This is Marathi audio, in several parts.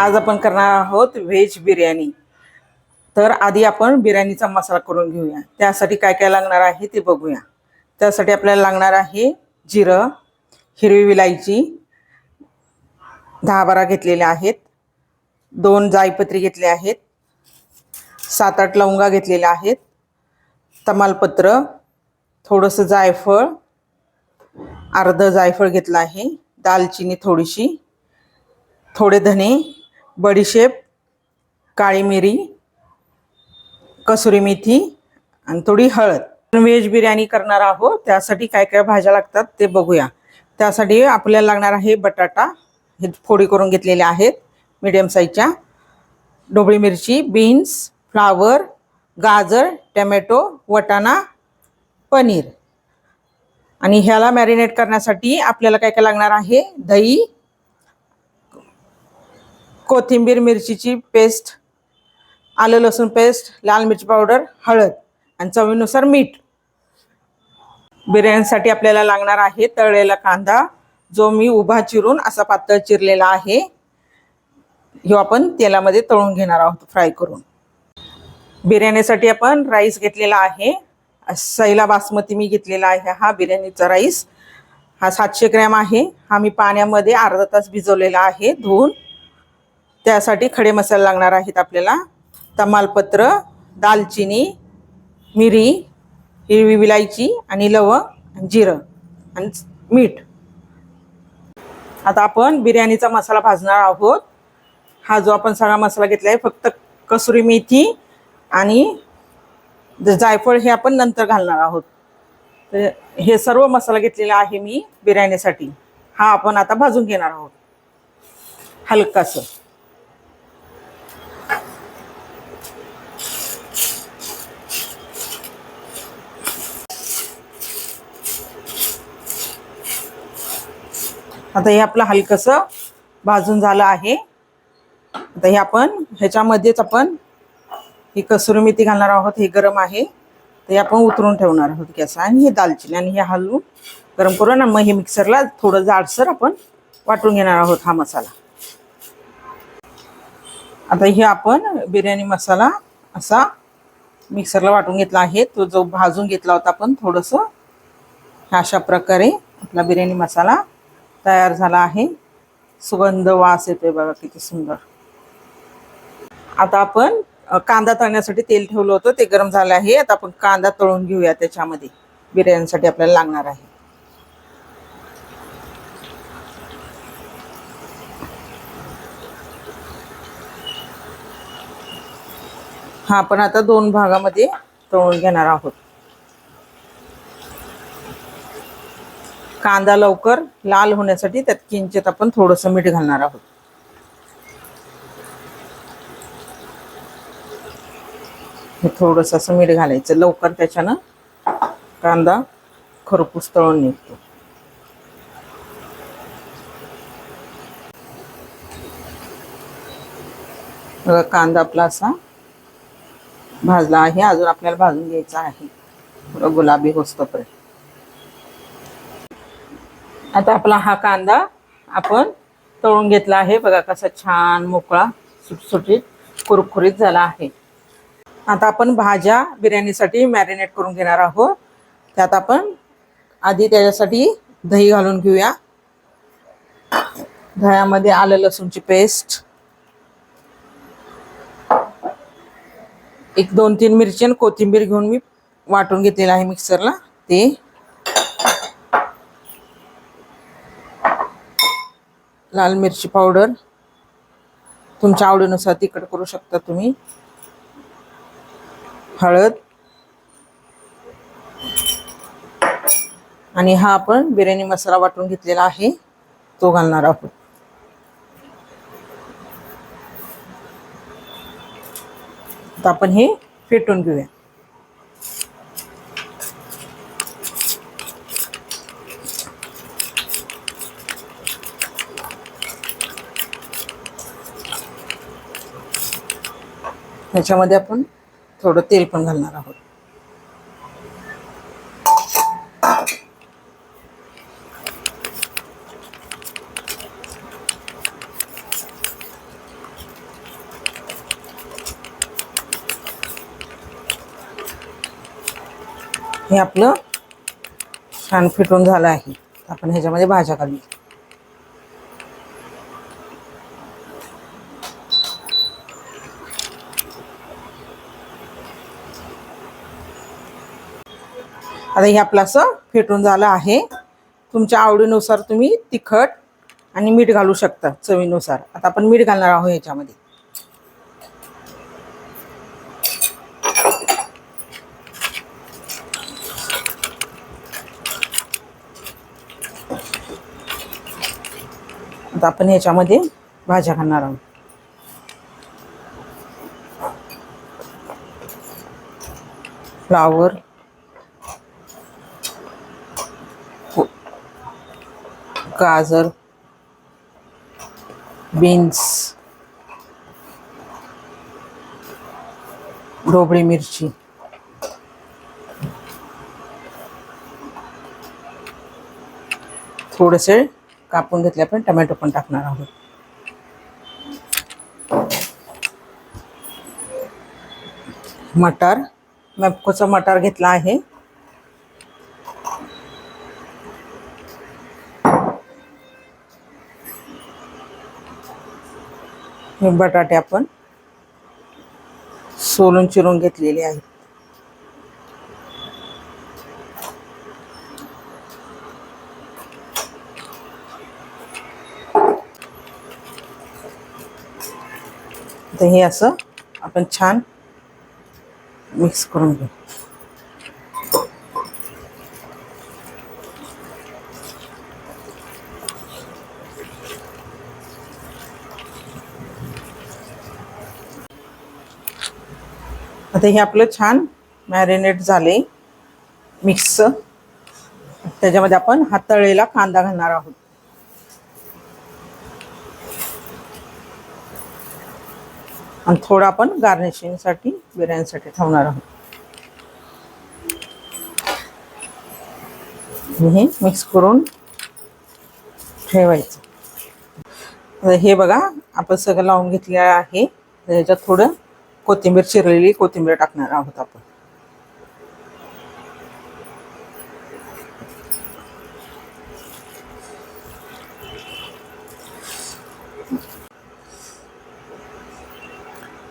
आज आपण करणार आहोत व्हेज बिर्याणी. तर आधी आपण बिर्याणीचा मसाला करून घेऊया. त्यासाठी काय काय लागणार आहे ते बघूया. त्यासाठी आपल्याला लागणार आहे जिरं हिरवी विलायची दहा बारा घेतलेल्या आहेत. दोन जायपत्री घेतले आहेत. सात आठ लवंगा घेतलेल्या आहेत. तमालपत्र थोडंसं जायफळ अर्ध जायफळ घेतलं आहे. दालचिनी थोडीशी थोडे धने बडीशेप काळी मिरी कसुरी मेथी आणि थोडी हळद. व्हेज बिर्याणी करणार आहोत. त्यासाठी काय काय भाज्या लागतात ते बघूया. त्यासाठी आपल्याला लागणार आहे बटाटा. हे फोडी करून घेतलेले आहेत मीडियम साईजच्या ढोबळी मिरची बीन्स फ्लावर गाजर टमॅटो वटाणा पनीर. आणि ह्याला मॅरिनेट करण्यासाठी आपल्याला काय काय लागणार आहे? दही कोथिंबीर मिरचीची पेस्ट आलं लसूण पेस्ट लाल मिरची पावडर हळद आणि चवीनुसार मीठ. बिर्याणीसाठी आपल्याला लागणार आहे तळलेला कांदा जो मी उभा चिरून असा पातळ चिरलेला आहे. ह्यो आपण तेलामध्ये तळून घेणार आहोत फ्राय करून. बिर्याणीसाठी आपण राईस घेतलेला आहे. सैला बासमती मी घेतलेला आहे हा बिर्याणीचा राईस. हा सातशे ग्रॅम आहे. हा मी पाण्यामध्ये अर्धा तास भिजवलेला आहे धुवून. त्यासाठी खडे मसाले लागणार आहेत आपल्याला. तमालपत्र दालचिनी मिरी हिरवी विलायची आणि लवंग जिरं आणि मीठ. आता आपण बिर्याणीचा मसाला भाजणार आहोत. हा जो आपण सगळा मसाला घेतला आहे फक्त कसुरी मेथी आणि जायफळ हे आपण नंतर घालणार आहोत. तर हे सर्व मसाला घेतलेला आहे मी बिर्याणीसाठी. हा आपण आता भाजून घेणार आहोत. हलकासं. आता हे आपलं हलकंसं भाजून झालं आहे. आता हे आपण ह्याच्यामध्येच आपण ही कसुरी मेथी घालणार आहोत हे गरम आहे. ते आपण उतरून ठेवणार आहोत गॅस आणि हे दालचिनी आणि हे हलवून गरम करून आणि मग हे मिक्सरला थोडं जाडसर आपण वाटून घेणार आहोत हा मसाला. आता हे आपण बिर्याणी मसाला असा मिक्सरला वाटून घेतला आहे. तो जो भाजून घेतला होता आपण थोडंसं. अशा प्रकारे आपला बिर्याणी मसाला तयार झाला आहे. सुगंध वास येतोय बघा किती सुंदर. आता आपण कांदा तळण्यासाठी तेल ठेवलं होतं ते गरम झालं आहे. आता आपण कांदा तळून घेऊया त्याच्यामध्ये. बिर्याणीसाठी आपल्याला लागणार आहे. हा आपण आता दोन भागामध्ये तळून घेणार आहोत. कांदा लवकर लाल होण्यासाठी त्यात किंचित आपण थोडंसं मीठ घालणार आहोत. हे थोडंसं असं मीठ घालायचं. लवकर त्याच्यानं कांदा खरपूस तळून निघतो. बघा कांदा आपला असा भाजला आहे. अजून आपल्याला भाजून घ्यायचा आहे. गुलाबी होस्तोपर्यंत. आता आपला हा कांदा आपण तळून घेतला आहे. बघा कसा छान मोकळा सुटसुटीत कुरकुरीत झाला आहे. आता आपण भाज्या बिर्याणीसाठी मॅरिनेट करून घेणार आहोत. त्यात आपण आधी त्याच्यासाठी दही घालून घेऊया. दह्यामध्ये आलं लसूणची पेस्ट एक दोन तीन मिरची आणि कोथिंबीर घेऊन मी वाटून घेतलेलं आहे मिक्सरला ते लाल मिरची पावडर तुमच्या आवडीनुसार तिखट करू शकता तुम्ही. हळद. आणि हा आपण बिर्याणी मसाला वाटून घेतलेला आहे. तो घालणार आहोत. तर आपण हे फेटून घेऊया. ह्याच्यामध्ये आपण थोडं तेल पण घालणार आहोत. हे आपलं छान फिटून झालं आहे. आपण ह्याच्यामध्ये भाज्या घालू आता हे आपलं असं फेटून झालं आहे. तुमच्या आवडीनुसार तुम्ही तिखट आणि मीठ घालू शकता चवीनुसार. आता आपण मीठ घालणार आहोत ह्याच्यामध्ये आता आपण ह्याच्यामध्ये भाज्या घालणार आहोत. फ्लावर गाजर बीन्स ढोबळी मिरची. थोडेसे कापून घेतले आपण टमॅटो पण टाकणार आहोत. मटार मॅपकोचा मटार घेतला आहे. हे बटाटे आपण सोलून चिरून घेतलेले आहेत. तर हे असं आपण छान मिक्स करून घेऊ. आता हे आपलं छान मॅरिनेट झाले. मिक्स त्याच्यामध्ये आपण हातळलेला कांदा घालणार आहोत. आणि थोडा आपण गार्निशिंगसाठी बिर्याणीसाठी ठेवणार आहोत. हे मिक्स करून ठेवायचं. हे बघा आपण सगळं लावून घेतलेलं आहे. त्याच्यात थोडं कोथिंबीर चिरलेली कोथिंबीर टाकणार आहोत आपण.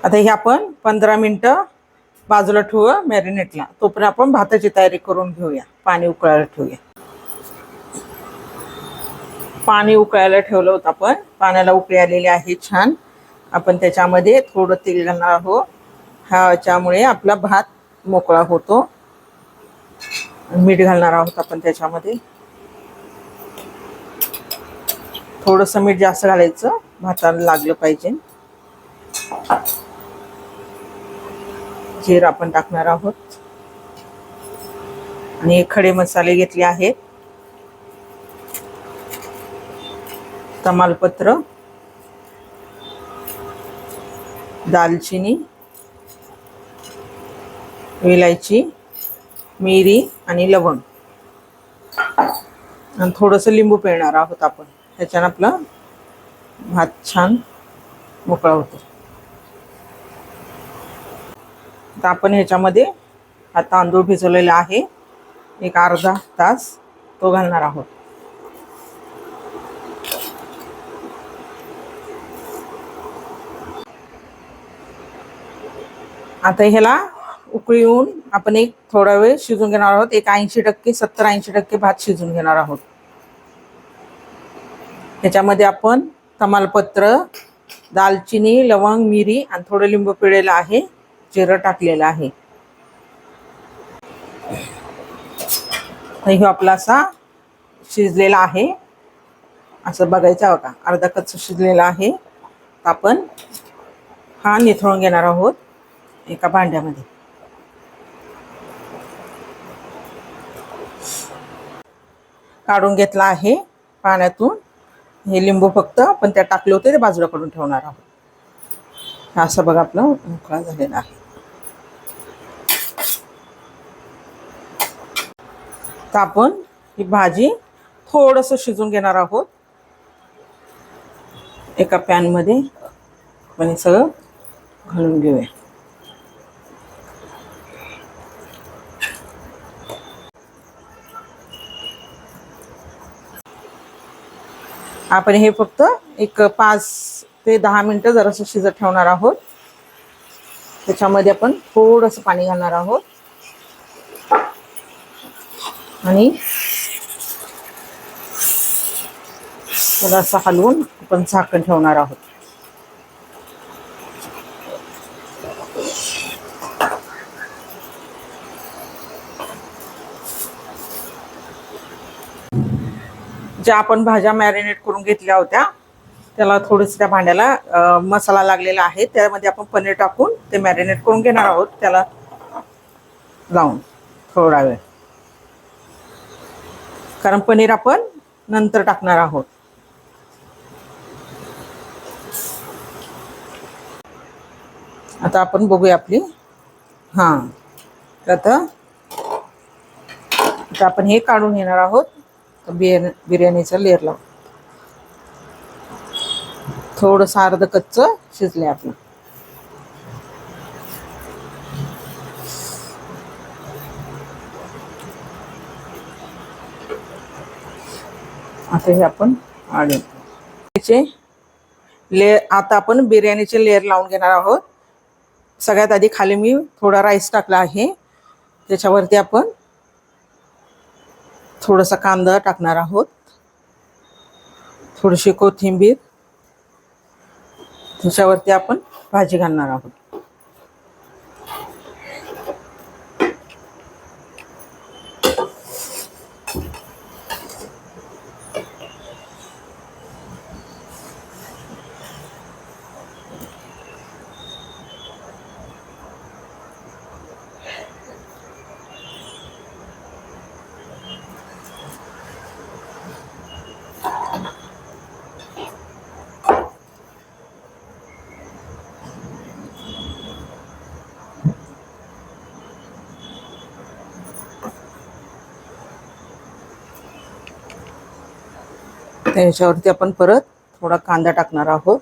आता हे आपण पंधरा मिनटं बाजूला ठेवूया मॅरिनेटला तोपर्यंत आपण भाताची तयारी करून घेऊया. पाणी उकळायला ठेवूया. पाणी उकळायला ठेवलं होतं आपण. पाण्याला उकळी आलेली आहे छान. आपण त्याच्यामध्ये थोडं तेल घालणार आहोत. ह्याच्यामुळे आपला भात मोकळा होतो. मीठ घालणार आहोत आपण त्याच्यामध्ये. थोडंसं मीठ जास्त घालायचं. भाताला लागलं पाहिजे. जीर आपण टाकणार आहोत. आणि खडे मसाले घेतले आहेत. तमालपत्र. दालचिनी वेलायची मिरी आणि लवंग. आणि थोडंसं लिंबू पिळणार आहोत आपण. त्याच्यानं आपला भात छान मोकळा होतो. तर आपण ह्याच्यामध्ये हा तांदूळ भिजवलेला आहे. एक अर्धा तास तो घालणार आहोत. आता ह्याला उकळी येऊन आपण एक थोडा वेळ शिजून घेणार आहोत. एक ऐंशी टक्के सत्तर ऐंशी टक्के भात शिजून घेणार आहोत. ह्याच्यामध्ये आपण तमालपत्र दालचिनी लवंग मिरी आणि थोडं लिंबू पिळेलं आहे. जिरं टाकलेलं आहे. हे आपला असा शिजलेला आहे. असं बघायचं हवं का अर्धा कच्च शिजलेला आहे. आपण हा निथळून घेणार आहोत. एका भांड्यामध्ये. काढून घेतला आहे पाण्यातून. हे लिंबू फक्त आपण त्या टाकले होते ते बाजूला काढून ठेवणार आहोत. असं बघा आपलं मोकळा झालेला आहे. तर आपण ही भाजी थोडंसं शिजून घेणार आहोत. एका पॅनमध्ये आपण हे सगळं घालून घेऊया. आपण हे फक्त एक पाच ते दहा मिनटं जरासं शिजत ठेवणार आहोत. त्याच्यामध्ये आपण थोडंसं पाणी घालणार आहोत. आणि थोडासा हलवून आपण झाकण ठेवणार आहोत. ज्या आपण भाज्या मॅरिनेट करून घेतल्या होत्या त्याला थोडंसं त्या भांड्याला मसाला लागलेला आहे. त्यामध्ये आपण पनीर टाकून ते मॅरिनेट करून घेणार आहोत. त्याला लावून थोडा वेळ. कारण पनीर आपण नंतर टाकणार आहोत. आता आपण बघूया आपली हां. तर आता आपण हे काढून घेणार आहोत. बिर्या बिर्याणीचा लेअर लावू थोडंसं अर्ध कच्च शिजले आपलं. आता हे आपण आणि त्याचे लेअर आता आपण बिर्याणीचे लेअर लावून घेणार आहोत. सगळ्यात आधी खाली मी थोडा राईस टाकला आहे. त्याच्यावरती आपण थोडासा कांदा टाकणार आहोत. थोडीशी कोथिंबीर. त्याच्यावरती आपण भाजी घालणार आहोत. याच्यावरती आपण परत थोडा कांदा टाकणार आहोत.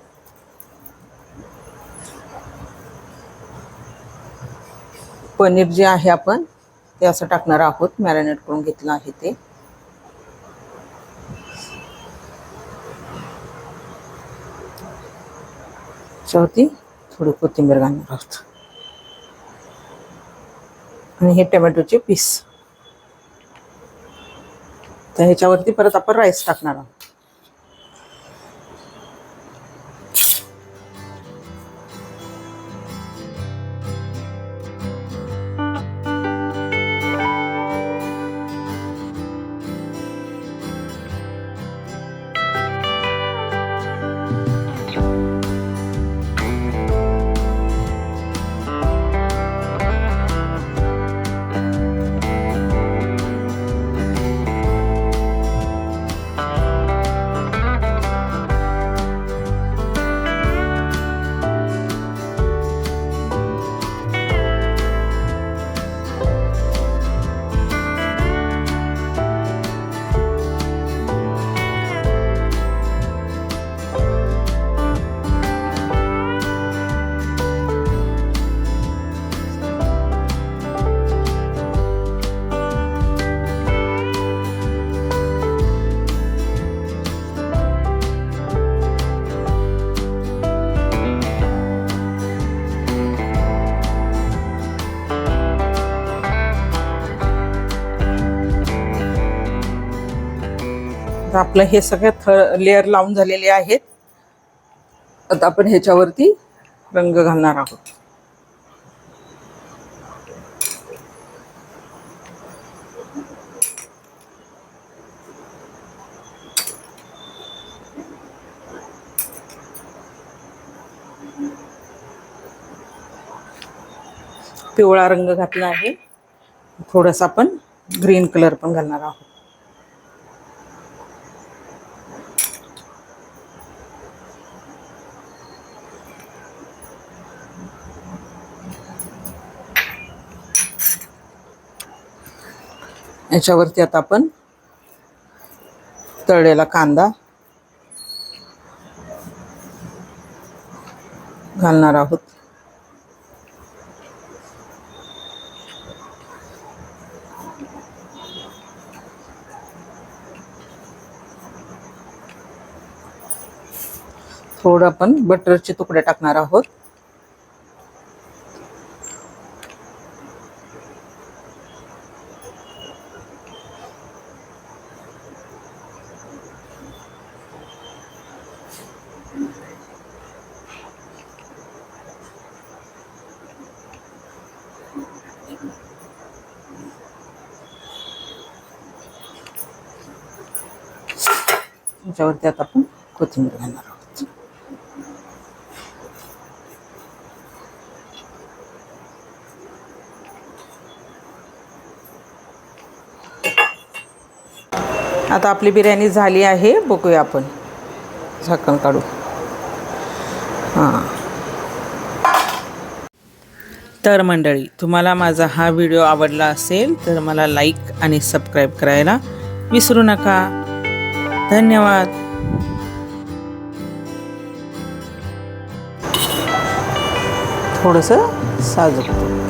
पनीर जे आहे आपण ते असं टाकणार आहोत. मॅरिनेट करून घेतलं आहे ते. त्याच्यावरती थोडी कोथिंबीर घालणार आहोत. आणि हे टोमॅटोचे पीस. तर ह्याच्यावरती परत आपण राईस टाकणार आहोत. आता आपलं हे सगळं थ लेअर लावून झालेले आहेत. आता आपण ह्याच्यावरती रंग घालणार आहोत. पिवळा रंग घातला आहे. थोडासा आपण ग्रीन कलर पण घालणार आहोत. याच्यावरती आता आपण तळलेला कांदा घालणार आहोत. थोडं आपण बटरचे तुकडे टाकणार आहोत. त्याच्यावरती आता आपण कोथिंबीर घालणार आहोत. आता आपली बिर्याणी झाली आहे. बघूया आपण. झाकण काढू. हां. तर मंडळी तुम्हाला माझा हा व्हिडिओ आवडला असेल तर मला लाईक आणि सबस्क्राईब करायला विसरू नका. धन्यवाद. थोडंसं साजूक.